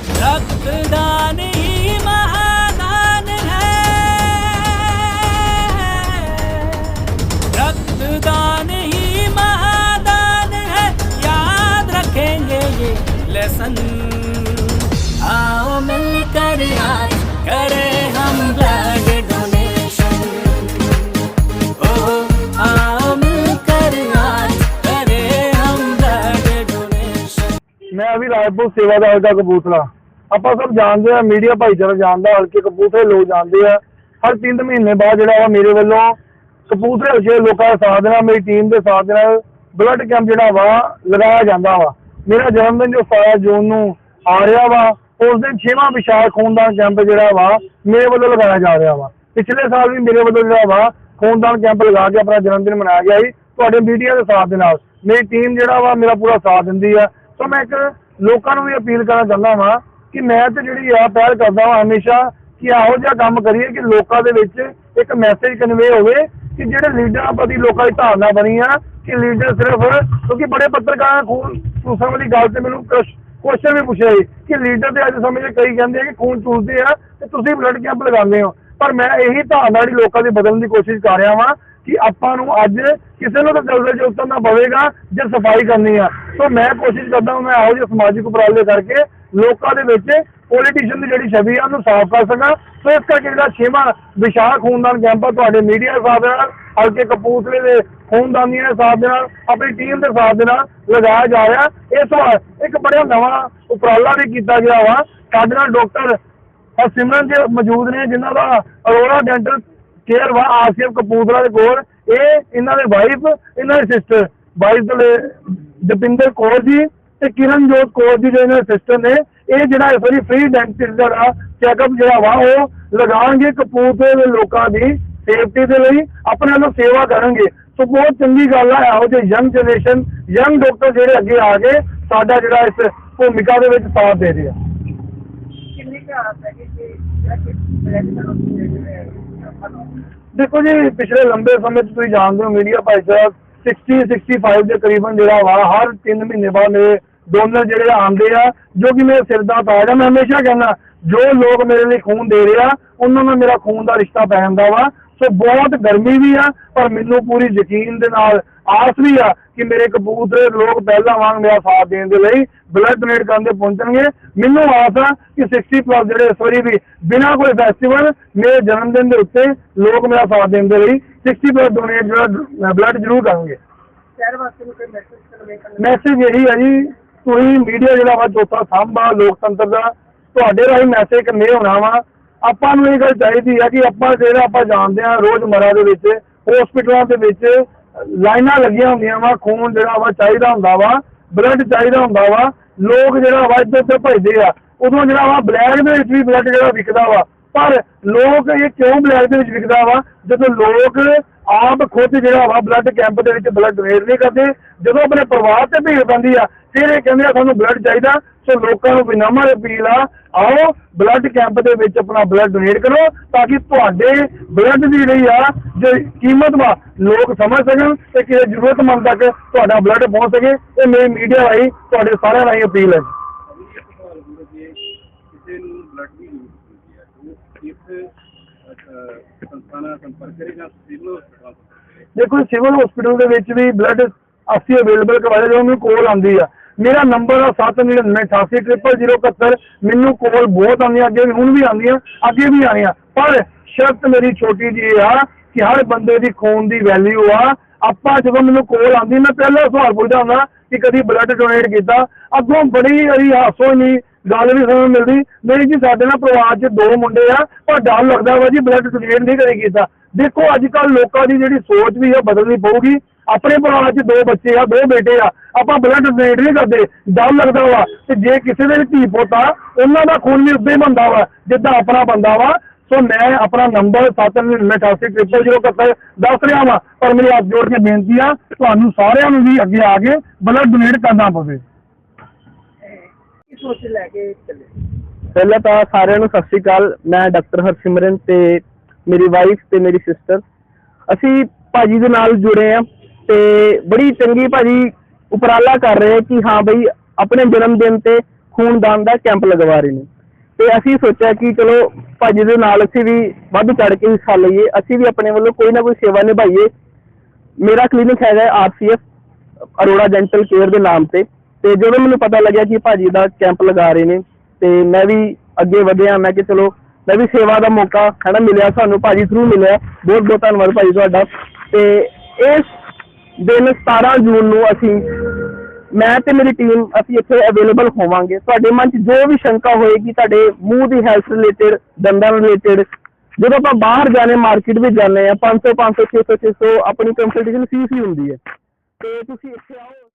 ਰੱਖਦਾ ਨਹੀਂ। ਮੈਂ ਵੀ ਰਾਜਪੁਰ ਸੇਵਾਦਾਰ ਦਾ ਕਬੂਤਰਾ ਆਪਾਂ ਸਭ ਜਾਣਦੇ ਆ ਮੀਡੀਆ ਭਾਈਚਾਰਾ ਜਾਣਦਾ ਹਲਕੇ ਕਪੂਰਥਲੇ ਲੋਕ ਜਾਣਦੇ ਆ। ਹਰ 3 ਮਹੀਨੇ ਬਾਅਦ ਜਿਹੜਾ ਵਾ ਮੇਰੇ ਵੱਲੋਂ ਕਪੂਰਥਲੇ ਦੇ ਲੋਕਾਂ ਦਾ ਸਾਥ ਦੇਣਾ, ਮੇਰੀ ਟੀਮ ਦੇ ਸਾਥ ਦੇ ਨਾਲ ਬਲੱਡ ਕੈਂਪ ਜਿਹੜਾ ਵਾ ਲਗਾਇਆ ਜਾਂਦਾ ਵਾ। ਮੇਰਾ ਜਨਮ ਦਿਨ ਜੋ 7 ਜੂਨ ਨੂੰ ਆ ਰਿਹਾ ਵਾ, ਉਸ ਦਿਨ 6ਵਾਂ ਵਿਸ਼ਾਲ ਖੂਨਦਾਨ ਕੈਂਪ ਜਿਹੜਾ ਵਾ ਮੇਰੇ ਵੱਲੋਂ ਲਗਾਇਆ ਜਾ ਰਿਹਾ ਵਾ। ਪਿਛਲੇ ਸਾਲ ਵੀ ਮੇਰੇ ਵੱਲੋਂ ਜਿਹੜਾ ਵਾ ਖੂਨਦਾਨ ਕੈਂਪ ਲਗਾ ਕੇ ਆਪਣਾ ਜਨਮ ਦਿਨ ਮਨਾਇਆ ਗਿਆ ਸੀ। ਤੁਹਾਡੇ ਮੀਡੀਆ ਦੇ ਸਾਥ ਦੇ ਨਾਲ ਮੇਰੀ ਟੀਮ ਜਿਹੜਾ ਵਾ ਮੇਰਾ ਪੂਰਾ ਸਾਥ ਦਿੰਦੀ ਆ। ਸੋ ਮੈਂ ਇੱਕ ਲੋਕਾਂ ਨੂੰ ਵੀ ਅਪੀਲ ਕਰਨਾ ਚਾਹੁੰਦਾ ਵਾਂ ਕਿ ਮੈਂ ਤੇ ਜਿਹੜੀ ਆ ਪਹਿਲ ਕਰਦਾ ਵਾਂ ਹਮੇਸ਼ਾ ਕਿ ਇਹੋ ਜਿਹਾ ਕੰਮ ਕਰੀਏ ਕਿ ਲੋਕਾਂ ਦੇ ਵਿੱਚ ਇੱਕ ਮੈਸੇਜ ਕਨਵੇ ਹੋਵੇ ਕਿ ਜਿਹੜੇ ਲੀਡਰਾਂ ਪ੍ਰਤੀ ਲੋਕਾਂ ਦੀ ਧਾਰਨਾ ਬਣੀ ਆ, ਕਿ ਲੀਡਰ ਸਿਰਫ, ਕਿਉਂਕਿ ਬੜੇ ਪੱਤਰਕਾਰਾਂ ਖੂਨ ਚੂਸਣ ਵਾਲੀ ਗੱਲ ਤੇ ਮੈਨੂੰ ਕੁਐਸਚਨ ਵੀ ਪੁੱਛਿਆ ਸੀ ਕਿ ਲੀਡਰ ਦੇ ਅੱਜ ਸਮੇਂ 'ਚ ਕਈ ਕਹਿੰਦੇ ਆ ਕਿ ਖੂਨ ਚੂਸਦੇ ਆ ਤੇ ਤੁਸੀਂ ਬਲੱਡ ਕੈਂਪ ਲਗਾਉਂਦੇ ਹੋ। ਪਰ ਮੈਂ ਇਹੀ ਧਾਰਨਾ ਜਿਹੜੀ ਲੋਕਾਂ ਦੀ ਬਦਲਣ ਦੀ ਕੋਸ਼ਿਸ਼ ਕਰ ਰਿਹਾ ਵਾਂ ਕਿ ਆਪਾਂ ਨੂੰ ਅੱਜ ਕਿਸੇ ਨੂੰ ਤਾਂ ਦਲਦਲ 'ਚ ਉਤਰਨਾ ਪਵੇਗਾ ਜੇ ਸਫ਼ਾਈ ਕਰਨੀ ਆ। ਸੋ ਮੈਂ ਕੋਸ਼ਿਸ਼ ਕਰਦਾ ਹਾਂ ਮੈਂ ਇਹੋ ਜਿਹੇ ਸਮਾਜਿਕ ਉਪਰਾਲੇ ਕਰਕੇ ਲੋਕਾਂ ਦੇ ਵਿੱਚ ਪੋਲੀਟੀਸ਼ੀਅਨ ਦੀ ਜਿਹੜੀ ਛਵੀ ਆ ਉਹਨੂੰ ਸਾਫ਼ ਕਰ ਸਕਾਂ। ਸੋ ਇਸ ਕਰਕੇ ਜਿਹੜਾ ਛੇਵਾਂ ਵਿਸ਼ਾਖ ਖੂਨਦਾਨ ਕੈਂਪ ਆ ਤੁਹਾਡੇ ਮੀਡੀਆ ਦੇ ਦੇ ਨਾਲ, ਹਲਕੇ ਕਪੂਰਥਲੇ ਦੇ ਖੂਨਦਾਨੀਆਂ ਦੇ ਸਾਥ ਦੇ ਨਾਲ, ਆਪਣੀ ਟੀਮ ਦੇ ਸਾਥ ਦੇ ਨਾਲ ਲਗਾਇਆ ਜਾ ਰਿਹਾ। ਇਸ ਵਾਰ ਇੱਕ ਬੜਾ ਨਵਾਂ ਉਪਰਾਲਾ ਵੀ ਕੀਤਾ ਗਿਆ ਵਾ। ਸਾਡੇ ਨਾਲ ਡਾਕਟਰ ਔਰ ਸਿਮਰਨ ਜੀ ਮੌਜੂਦ ਨੇ, ਜਿਨ੍ਹਾਂ ਦਾ ਅਰੋੜਾ ਡੈਂਟਲ ਕੇਅਰ ਆਸਿਫ ਕਪੂਰਥਲਾ ਦੇ ਕੋਲ, ਇਹ ਇਹਨਾਂ ਦੇ ਵਾਈਫ ਇਹਨਾਂ ਦੇ ਸਿਸਟਰ ਵਾਈਫ ਦੇ ਜਪਿੰਦਰ ਕੌਰ ਜੀ ਤੇ ਕਿਰਨਜੋਤ ਕੌਰ ਜੀ ਜਿਹੜੇ ਸਿਸਟਰ ਨੇ, ਇਹ ਜਿਹੜਾ ਇਸ ਵਾਰੀ ਫ੍ਰੀ ਡੈਂਟਿਸਟ ਦਾ ਚੈੱਕਅਪ ਜਿਹੜਾ ਵਾ, ਉਹ ਲਗਾਉਣਗੇ ਕਪੂਰਥਲੇ ਦੇ ਲੋਕਾਂ ਦੀ ਸੇਫਟੀ ਦੇ ਲਈ, ਆਪਣੇ ਵੱਲੋਂ ਸੇਵਾ ਕਰਨਗੇ। ਸੋ ਬਹੁਤ ਚੰਗੀ ਗੱਲ ਆ, ਇਹੋ ਜਿਹੇ ਯੰਗ ਜਨਰੇਸ਼ਨ ਯੰਗ ਡਾਕਟਰ ਜਿਹੜੇ ਅੱਗੇ ਆ ਗਏ ਸਾਡਾ ਜਿਹੜਾ ਇਸ ਭੂਮਿਕਾ ਦੇ ਵਿੱਚ ਸਾਥ ਦੇ ਰਿਹਾ ਕਿੰਨੀ ਕੁ ਹੈ ਕਿ ਜਿਹੜਾ ਕਿ ਦੇਖੋ ਜੀ, ਪਿਛਲੇ ਲੰਬੇ ਸਮੇਂ ਤੋਂ ਤੁਸੀਂ ਜਾਣਦੇ ਹੋ ਮੀਡੀਆ ਭਾਈਚਾਰਾ 60 65 ਦੇ ਕਰੀਬਨ ਜਿਹੜਾ ਵਾ, ਹਰ 3 ਮਹੀਨੇ ਬਾਅਦ ਮੇਰੇ ਡੋਨਰ ਜਿਹੜੇ ਆਉਂਦੇ ਆ, ਜੋ ਕਿ ਮੇਰੇ ਸਿਰ ਦਾ ਤਾਜ ਆ, ਮੈਂ ਹਮੇਸ਼ਾ ਕਹਿੰਦਾ, ਜੋ ਲੋਕ ਮੇਰੇ ਲਈ ਖੂਨ ਦੇ ਰਹੇ ਆ, ਉਹਨਾਂ ਨਾਲ ਮੇਰਾ ਖੂਨ ਦਾ ਰਿਸ਼ਤਾ ਪੈ ਜਾਂਦਾ ਵਾ ਸੋ ਬਹੁਤ ਗਰਮੀ ਵੀ ਆ ਪਰ ਮੈਨੂੰ ਪੂਰੀ ਯਕੀਨ ਦੇ ਨਾਲ ਆਸ ਵੀ ਆ ਕਿ ਮੇਰੇ ਕਬੂਤਰ ਲੋਕ ਪਹਿਲਾਂ ਵਾਂਗ ਮੇਰਾ ਸਾਥ ਦੇਣ ਦੇ ਲਈ ਬਲੱਡ ਡੋਨੇਟ ਕਰਨ ਦੇ ਪਹੁੰਚਣਗੇ। ਮੈਨੂੰ ਆਸ ਆ ਕਿ 60 ਪਲੱਸ ਜਿਹੜੇ ਇਸ ਵਾਰੀ ਵੀ ਬਿਨਾਂ ਕੋਈ ਫੈਸਟੀਵਲ ਮੇਰੇ ਜਨਮ ਦਿਨ ਦੇ ਉੱਤੇ ਲੋਕ ਮੇਰਾ ਸਾਥ ਦੇਣ ਦੇ ਲਈ 60 ਪਲੱਸ ਡੋਨੇਟ ਜਿਹੜਾ ਬਲੱਡ ਜ਼ਰੂਰ ਕਰਨਗੇ। ਸ਼ਹਿਰ ਵਾਸਤੇ ਨੂੰ ਕੋਈ ਮੈਸੇਜ ਕਨਵੇ ਕਰਨਾ। ਮੈਸੇਜ ਇਹੀ ਹੈ ਜੀ ਤੁਸੀਂ ਮੀਡੀਆ ਜਿਹੜਾ ਵਾ ਚੌਥਾ ਸਾਂਭਾ ਲੋਕਤੰਤਰ ਦਾ ਤੁਹਾਡੇ ਰਾਹੀਂ ਮੈਸੇਜ ਕਨਵੇ ਹੋਣਾ ਵਾ। ਆਪਾਂ ਨੂੰ ਇਹ ਗੱਲ ਚਾਹੀਦੀ ਹੈ ਕਿ ਆਪਾਂ ਜਿਹੜਾ ਆਪਾਂ ਜਾਣਦੇ ਹਾਂ ਰੋਜ਼ਮਰਾ ਦੇ ਵਿੱਚ ਹਸਪੀਟਲਾਂ ਦੇ ਵਿੱਚ, ਲਾਈਨਾਂ ਲੱਗੀਆਂ ਹੁੰਦੀਆਂ ਵਾ, ਖੂਨ ਜਿਹੜਾ ਵਾ ਚਾਹੀਦਾ ਹੁੰਦਾ ਵਾ ਬਲੱਡ ਚਾਹੀਦਾ ਹੁੰਦਾ ਵਾ, ਲੋਕ ਜਿਹੜਾ ਵਾ ਇੱਧਰ ਉੱਧਰ ਭਜਦੇ ਆ, ਉਦੋਂ ਜਿਹੜਾ ਵਾ ਬਲੈਕ ਦੇ ਵਿੱਚ ਵੀ ਬਲੱਡ ਜਿਹੜਾ ਵਿਕਦਾ ਵਾ, ਪਰ ਲੋਕ ਇਹ ਕਿਉਂ ਬਲੈਕ ਦੇ ਵਿੱਚ ਵਿਕਦਾ ਵਾ? ਜਦੋਂ ਲੋਕ ਆਪ ਖੁਦ ਜਿਹੜਾ ਵਾ ਬਲੱਡ ਕੈਂਪ ਦੇ ਵਿੱਚ ਬਲੱਡ ਡੋਨੇਟ ਨਹੀਂ ਕਰਦੇ, ਜਦੋਂ ਆਪਣੇ ਪਰਿਵਾਰ ਤੇ ਭੀੜ ਪੈਂਦੀ ਆ ਫਿਰ ਇਹ ਕਹਿੰਦੇ ਆ ਸਾਨੂੰ ਬਲੱਡ ਚਾਹੀਦਾ ਸੋ ਲੋਕਾਂ ਨੂੰ ਬਿਨਾਮਾ ਅਪੀਲ ਆ ਆਓ ਬਲੱਡ ਕੈਂਪ ਦੇ ਵਿੱਚ ਆਪਣਾ ਬਲੱਡ ਡੋਨੇਟ ਕਰੋ ਤਾਂ ਕਿ ਤੁਹਾਡੇ ਬਲੱਡ ਦੀ ਜਿਹੜੀ ਆ ਜੋ ਕੀਮਤ ਵਾ ਲੋਕ ਸਮਝ ਸਕਣ ਤੇ ਕਿਸੇ ਜ਼ਰੂਰਤਮੰਦ ਤੱਕ ਤੁਹਾਡਾ ਬਲੱਡ ਪਹੁੰਚ ਸਕੇ। ਇਹ ਮੇਰੀ ਮੀਡੀਆ ਰਾਹੀਂ ਤੁਹਾਡੇ ਸਾਰਿਆਂ ਰਾਹੀਂ ਅਪੀਲ ਹੈ। ਕਿਸੇ ਨੂੰ ਬਲੱਡ ਦੀ ਲੋੜ ਹੁੰਦੀ ਹੈ ਉਹ ਇਸ ਅਹ, ਸੰਸਥਾ ਨਾਲ ਸੰਪਰਕ ਕਰੇ ਜਾਂ ਸਿਵਲ ਹਸਪਤਾਲ ਦੇਖੋ ਸਿਵਲ ਹਸਪੀਟਲ ਦੇ ਵਿੱਚ ਵੀ ਬਲੱਡ ਅਸੀਂ ਅਵੇਲੇਬਲ ਕਰਵਾਇਆ ਜਦੋਂ ਮੈਨੂੰ ਕੋਲ ਆਉਂਦੀ ਆ। ਮੇਰਾ ਨੰਬਰ ਆ 7998800071 ਮੈਨੂੰ ਕੋਲ ਬਹੁਤ ਆਉਂਦੀਆਂ, ਅੱਗੇ ਹੁਣ ਵੀ ਆਉਂਦੀਆਂ, ਅੱਗੇ ਵੀ ਆਣੀਆਂ ਪਰ ਸ਼ਰਤ ਮੇਰੀ ਛੋਟੀ ਜੀ ਆ ਕਿ ਹਰ ਬੰਦੇ ਦੀ ਖੂਨ ਦੀ ਵੈਲਿਊ ਆ। ਆਪਾਂ ਜਦੋਂ ਮੈਨੂੰ ਕੋਲ ਆਉਂਦੀ, ਮੈਂ ਪਹਿਲਾਂ ਸਵਾਲ ਪੁੱਛਦਾ ਹੁੰਦਾ ਕਿ ਕਦੀ ਬਲੱਡ ਡੋਨੇਟ ਕੀਤਾ। ਅੱਗੋਂ ਬੜੀ ਵਾਰੀ ਹਾਸੋ ਨਹੀਂ ਗੱਲ ਵੀ ਸੁਣਨ ਮਿਲਦੀ। ਨਹੀਂ ਜੀ ਸਾਡੇ ਨਾਲ ਪਰਿਵਾਰ 'ਚ ਦੋ ਮੁੰਡੇ ਆ, ਪਰ ਡਰ ਲੱਗਦਾ ਵਾ ਜੀ ਬਲੱਡ ਡੋਨੇਟ ਨਹੀਂ ਕਰੇ ਕੀਤਾ। ਦੇਖੋ, ਅੱਜ ਕੱਲ ਲੋਕਾਂ ਦੀ ਜਿਹੜੀ ਸੋਚ ਵੀ ਆ ਬਦਲਣੀ ਪਊਗੀ। ਆਪਣੇ ਪਰਿਵਾਰ 'ਚ ਦੋ ਬੱਚੇ ਆ, ਦੋ ਬੇਟੇ ਆ, ਆਪਾਂ ਬਲੱਡ ਡੋਨੇਟ ਨਹੀਂ ਕਰਦੇ, ਡਰ ਲੱਗਦਾ ਵਾ ਤੇ ਜੇ ਕਿਸੇ ਦੇ ਵੀ ਧੀ ਪੁੱਤ ਆ, ਉਹਨਾਂ ਦਾ ਖੂਨ ਵੀ ਉੱਦਾਂ ਹੀ ਬੰਦਾ ਵਾ, ਜਿੱਦਾਂ ਆਪਣਾ ਬੰਦਾ ਵਾ। ਸੋ ਮੈਂ ਆਪਣਾ ਨੰਬਰ 7998800071 ਦੱਸ ਰਿਹਾ ਵਾਂ, ਪਰ ਮੇਰੀ ਹੱਥ ਜੋੜ ਕੇ ਬੇਨਤੀ ਆ, ਤੁਹਾਨੂੰ ਸਾਰਿਆਂ ਨੂੰ ਵੀ ਅੱਗੇ ਆ ਕੇ ਬਲੱਡ ਡੋਨੇਟ ਕਰਨਾ ਪਵੇ। ਸੋਚ ਲੈ ਕੇ ਚੱਲੇ ਪਹਿਲਾਂ ਤਾਂ ਸਾਰਿਆਂ ਨੂੰ ਸਤਿ ਸ਼੍ਰੀ ਅਕਾਲ, ਮੈਂ ਡਾਕਟਰ ਹਰਸਿਮਰਨ ਤੇ ਮੇਰੀ ਵਾਈਫ ਤੇ ਮੇਰੀ ਸਿਸਟਰ ਅਸੀਂ ਭਾਜੀ ਦੇ ਨਾਲ ਜੁੜੇ ਆ। ਤੇ ਬੜੀ ਚੰਗੀ ਭਾਜੀ ਉਪਰਾਲਾ ਕਰ ਰਹੇ ਕਿ ਹਾਂ ਬਈ ਆਪਣੇ ਜਨਮ ਦਿਨ ਤੇ ਖੂਨਦਾਨ ਦਾ ਕੈਂਪ ਲਗਵਾ ਰਹੇ ਨੇ। ਤੇ ਅਸੀਂ ਸੋਚਿਆ ਕਿ ਚਲੋ ਭਾਜੀ ਦੇ ਨਾਲ ਅਸੀਂ ਵੀ ਵੱਧ ਚੜ ਕੇ ਹਿੱਸਾ ਲਈਏ, ਅਸੀਂ ਵੀ ਆਪਣੇ ਵੱਲੋਂ ਕੋਈ ਨਾ ਕੋਈ ਸੇਵਾ ਨਿਭਾਈਏ। ਮੇਰਾ ਕਲੀਨਿਕ ਹੈਗਾ ਆਰਸੀਐਫ ਅਰੋੜਾ ਡੈਂਟਲ ਕੇਅਰ ਦੇ ਨਾਮ ਤੇ। ਤੇ ਜਦੋਂ ਮੈਨੂੰ ਪਤਾ ਲੱਗਿਆ ਕਿ ਭਾਜੀ ਦਾ ਕੈਂਪ ਲਗਾ ਰਹੇ ਨੇ, ਤੇ ਮੈਂ ਵੀ ਅੱਗੇ ਵਧਿਆ, ਮੈਂ ਕਿ ਚਲੋ ਮੈਂ ਵੀ ਸੇਵਾ ਦਾ ਮੌਕਾ ਹੈ ਨਾ ਮਿਲਿਆ, ਸਾਨੂੰ ਭਾਜੀ ਥਰੂ ਮਿਲਿਆ। ਬਹੁਤ ਬਹੁਤ ਧੰਨਵਾਦ ਭਾਜੀ ਤੁਹਾਡਾ। ਤੇ ਇਸ ਦਿਨ 17 ਜੂਨ ਨੂੰ ਅਸੀਂ, ਮੈਂ ਤੇ ਮੇਰੀ ਟੀਮ ਅਸੀਂ ਇੱਥੇ ਅਵੇਲੇਬਲ ਹੋਵਾਂਗੇ। ਤੁਹਾਡੇ ਮਨ 'ਚ ਜੋ ਵੀ ਸ਼ੰਕਾ ਹੋਏਗੀ, ਤੁਹਾਡੇ ਮੂੰਹ ਦੀ ਹੈਲਥ ਰਿਲੇਟਡ ਦੰਦਾਂ ਰਿਲੇਟਡ ਜਦੋਂ ਆਪਾਂ ਬਾਹਰ ਜਾਣੇ ਮਾਰਕੀਟ ਵਿੱਚ ਜਾਂਦੇ ਆ 500 500 600 600 ਆਪਣੀ ਕੰਸਲਟੇਸ਼ਨ ਫੀਸ ਹੀ ਹੁੰਦੀ ਹੈ। ਤੇ ਤੁਸੀਂ ਇੱਥੇ ਆਓ।